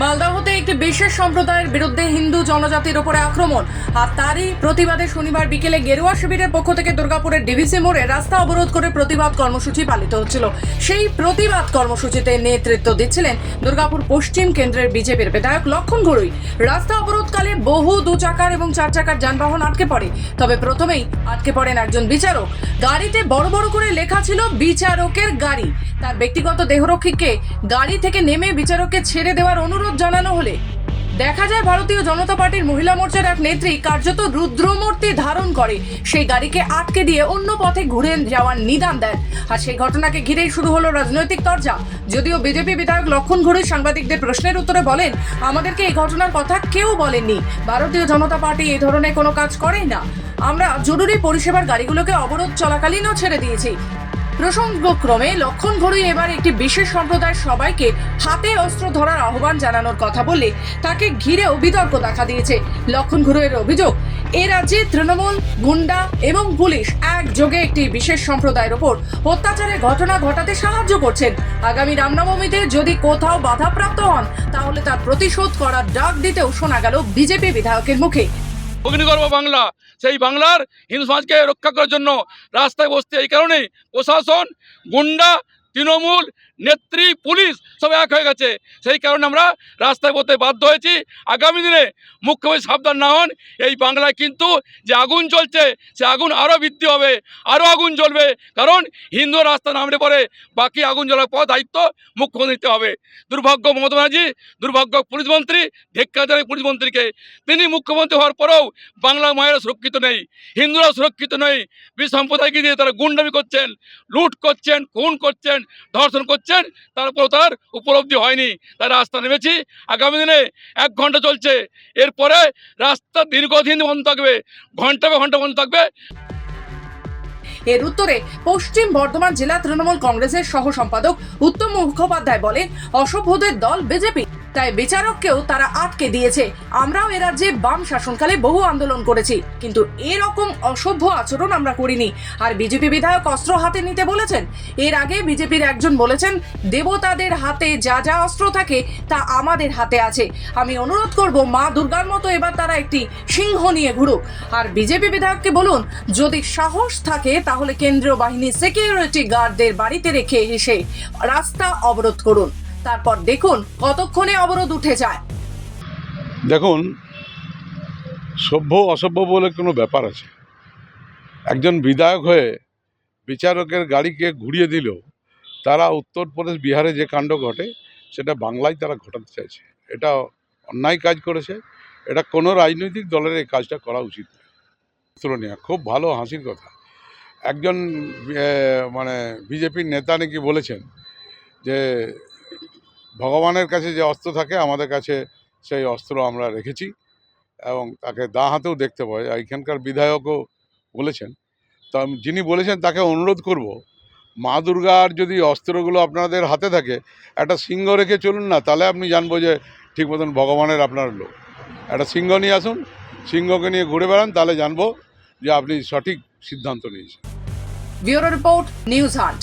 মালদাহতে একটি বিশেষ সম্প্রদায়ের বিরুদ্ধে হিন্দু জনজাতির উপরে আক্রমণ। আর তারই প্রতিবাদে শনিবার বিকেলে গেরুয়া শিবিরের পক্ষ থেকে দুর্গাপুরের ডিভিসি মোড়ে রাস্তা অবরোধ করে প্রতিবাদ কর্মসূচি পালিত হচ্ছিল। সেই প্রতিবাদ কর্মসূচিতে নেতৃত্ব দিচ্ছিলেন দুর্গাপুর পশ্চিম কেন্দ্রের বিজেপির বিধায়ক লক্ষণ ঘড়ুই রাস্তা অবরোধকালে বহু দু চাকার এবং চার চাকার যানবাহন আটকে পড়ে। তবে প্রথমেই আটকে পড়েন একজন বিচারক। গাড়িতে বড় বড় করে লেখা ছিল বিচারকের গাড়ি। তার ব্যক্তিগত দেহরক্ষীকে গাড়ি থেকে নেমে বিচারককে ছেড়ে দেওয়ার অনুরোধ জানানো হলে। দেখা যায় ভারতীয় জনতা পার্টির মহিলা মোর্চার এক নেত্রী কার্যত রুদ্রমূর্তি ধারণ করে। সেই গাড়িকে আটকে দিয়ে অন্য পথে ঘুরে যাওয়ার নিদান দেন। আর সেই ঘটনাকে ঘিরেই শুরু হলো রাজনৈতিক তরজা। যদিও বিজেপি বিধায়ক লক্ষণ ঘড়ি সাংবাদিকদের প্রশ্নের উত্তরে বলেন, আমাদেরকে এই ঘটনার কথা কেউ বলেননি। ভারতীয় জনতা পার্টি এই ধরনের কোনো কাজ করেই না। আমরা জরুরি পরিষেবার গাড়িগুলোকে অবরোধ চলাকালীনও ছেড়ে দিয়েছি। প্রসঙ্গক্রমে লক্ষণ ঘড়ুই এবার একটি বিশেষ সম্প্রদায়ের সবাইকে হাতে অস্ত্র ধরার আহ্বান জানানোর কথা বলে তাকে ঘিরেও বিতর্ক দেখা দিয়েছে। লক্ষণ ঘড়ুইয়ের অভিযোগ, এ রাজ্যে তৃণমূল, গুন্ডা এবং পুলিশ একযোগে একটি বিশেষ সম্প্রদায়ের ওপর অত্যাচারের ঘটনা ঘটাতে সাহায্য করছেন। আগামী রামনবমীতে যদি কোথাও বাধাপ্রাপ্ত হন, তাহলে তার প্রতিশোধ করার ডাক দিতেও শোনা গেল বিজেপি বিধায়কের মুখে। অগ্নিগর্ভ বাংলা সেই বাংলার হিন্দু সমাজকে রক্ষা করার জন্য রাস্তায় বসতে এই কারণে প্রশাসন গুন্ডা তৃণমূল নেত্রী, পুলিশ সব এক হয়ে গেছে। সেই কারণে আমরা রাস্তায় বলতে বাধ্য হয়েছি, আগামী দিনে মুখ্যমন্ত্রী সাবধান না হন। এই বাংলায় কিন্তু যে আগুন চলছে সে আগুন আরও বৃদ্ধি হবে আরও আগুন জ্বলবে। কারণ হিন্দু রাস্তা নামলে পরে বাকি আগুন জ্বলার পর দায়িত্ব মুখ্যমন্ত্রী নিতে হবে। দুর্ভাগ্য মমতা ব্যানার্জি, দুর্ভাগ্য পুলিশ মন্ত্রী ধিক্ষা জানাই পুলিশ মন্ত্রীকে। তিনি মুখ্যমন্ত্রী হওয়ার পরেও বাংলা মায়েরা সুরক্ষিত নেই হিন্দুরা সুরক্ষিত নেই। বিশ সম্প্রদায়কে দিয়ে তারা গুন্ডামি করছেন, লুট করছেন, খুন করছেন, ধর্ষণ করছেন। তারপর তার উপলব্ধি হয়নি। তাই রাস্তা নেমেছি, আগামী দিনে এক ঘণ্টা চলছে। এরপরে রাস্তা দীর্ঘদিন বন্ধ থাকবে, ঘণ্টা বা ঘণ্টা বন্ধ থাকবে। এর উত্তরে পশ্চিম বর্ধমান জেলা তৃণমূল কংগ্রেসের সহ সম্পাদক উত্তম মুখোপাধ্যায় বলেন, অসভ্যদের দল বিজেপি। তাই বিচারককেও তারা আটকে দিয়েছে। আমরাও এ রাজ্যে বাম শাসনকালে বহু আন্দোলন করেছি, কিন্তু এরকম অসভ্য আচরণ আমরা করিনি। আর বিজেপি বিধায়ক অস্ত্র হাতে নিতে বলেছেন, এর আগে বিজেপির একজন বলেছেন, দেবতাদের হাতে যা যা অস্ত্র থাকে, তা আমাদের হাতে আছে। আমি অনুরোধ করব, মা দুর্গার মতো এবার তারা একটি সিংহ নিয়ে ঘুরুক। আর বিজেপি বিধায়ককে বলুন, যদি সাহস থাকে, তাহলে কেন্দ্রীয় বাহিনী সিকিউরিটি গার্ডদের বাড়িতে রেখে এসে রাস্তা অবরোধ করুন। তারপর দেখুন কতক্ষণে অবরোধ উঠে যায়। দেখুন, সভ্য অসভ্য বলে কোনো ব্যাপার আছে। একজন বিধায়ক হয়ে বিচারকের গাড়িকে ঘুরিয়ে দিল তারা উত্তরপ্রদেশ, বিহারে যে কাণ্ড ঘটে, সেটা বাংলায় তারা ঘটাতে চাইছে। এটা অন্যায় কাজ করেছে। এটা কোনো রাজনৈতিক দলের এই কাজটা করা উচিত নয়। তুলনীয়, খুব ভালো হাসির কথা। একজন মানে বিজেপির নেতা নাকি বলেছেন যে ভগবানের কাছে যে অস্ত্র থাকে, আমাদের কাছে সেই অস্ত্র আমরা রেখেছি এবং তাকে দা হাতেও দেখতে পাই আর এখানকার বিধায়কও বলেছেন। তা যিনি বলেছেন তাকে অনুরোধ করব, মা দুর্গার যদি অস্ত্রগুলো আপনাদের হাতে থাকে, একটা সিংহ রেখে চলুন না, তাহলে আপনি জানব যে ঠিক মতন ভগবানের আপনার লোক। একটা সিংহ নিয়ে আসুন, সিংহকে নিয়ে ঘুরে বেড়ান, তাহলে জানব যে আপনি সঠিক সিদ্ধান্ত নিয়েছেন। Bureau report, news hunt